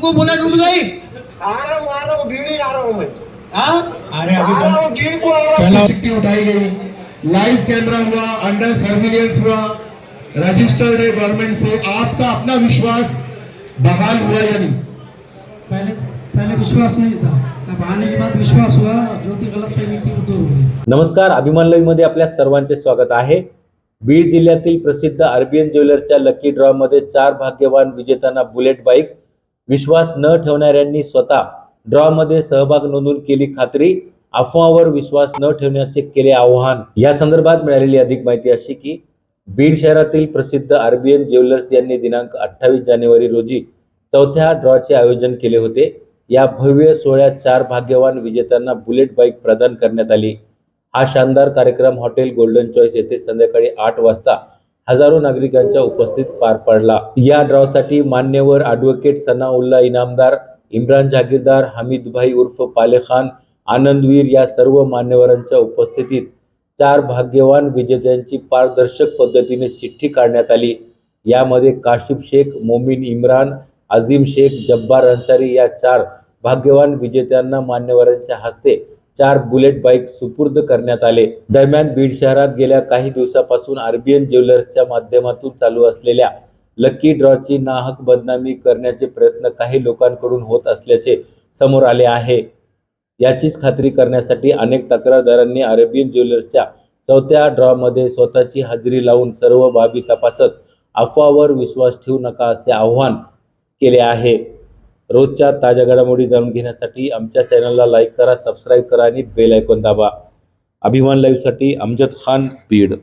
तुमको बोला डूब गई। आ रहा हूँ आ रहा हूँ भीड़ ही आ रहा हूँ मैं। हाँ अरे आ अभी रहा हूँ भीड़ को आ रहा हूँ। पहला चिट्ठी उठाई गई। लाइव कैमरा हुआ अंडर सर्विलियंस हुआ। रजिस्टर्ड है गवर्नमेंट से। आपका अपना विश्वास बहाल हुआ या नहीं? पहले पहले विश्वास नहीं था। अब आने के बाद विश्वास हुआ जो कि गलत फहमी थी वो दूर गई नमस्कार अभिमान लाईव्हमध्ये आपल्या सर्वांचे स्वागत आहे. बीड जिल्ह्यातील प्रसिद्ध आरबीएन ज्वेलरच्या लकी ड्रॉ मध्ये चार भाग्यवान विजेत्यांना बुलेट बाईक विश्वास न ठेवणाऱ्यांनी स्वतः ड्रॉ मध्ये सहभाग नोंदवून केली खात्री अफवावर विश्वास न ठेवण्याचे केले आवाहन. या संदर्भात मिळालेली अधिक माहिती अशी की बीड शहरातील प्रसिद्ध आरबीएन ज्वेलर्स यांनी दिनांक अठ्ठावीस जानेवारी रोजी चौथ्या ड्रॉचे आयोजन केले होते. या भव्य सोहळ्यात चार भाग्यवान विजेत्यांना बुलेट बाईक प्रदान करण्यात आली. हा शानदार कार्यक्रम हॉटेल गोल्डन चॉईस येथे संध्याकाळी आठ वाजता हजारो नागरिकांच्या उपस्थित पार पडला. या ड्रॉसाठी मान्यवर ॲडव्होकेट सनाउल्ला इनामदार इम्रान जागीरदार हमीदभाई उर्फ पालेखान आनंदवीर या सर्व मान्यवरांच्या उपस्थितीत चार भाग्यवान विजेत्यांची पारदर्शक पद्धतीने चिठ्ठी काढण्यात आली. यामध्ये काशिफ शेख मोमीन इम्रान अझीम शेख जब्बार अन्सारी या चार भाग्यवान विजेत्यांना मान्यवरांच्या हस्ते चार बुलेट बाईक सुपूर्द करण्यात आले. दरम्यान बीड शहरात गेल्या काही दिवसापासून आरबीएन ज्वेलर्सच्या माध्यमातून चालू असलेल्या लकी ड्रॉची नाहक बदनामी करण्याचे प्रयत्न काही लोकांकडून होत असल्याचे समोर आले आहे. याचीच खात्री करण्यासाठी अनेक तक्रारदारांनी अरेबियन ज्वेलर्सच्या चौथ्या ड्रॉमध्ये स्वतःची हजेरी लावून सर्व बाबी तपासत अफवावर विश्वास ठेवू नका असे आव्हान केले आहे. रोजच्या ताज्या घडामोडी जाणून घेण्यासाठी आमच्या चॅनलला लाईक करा सबस्क्राईब करा आणि बेल आयकॉन दाबा. अभिमान लाईव्हसाठी अमजद खान बीड.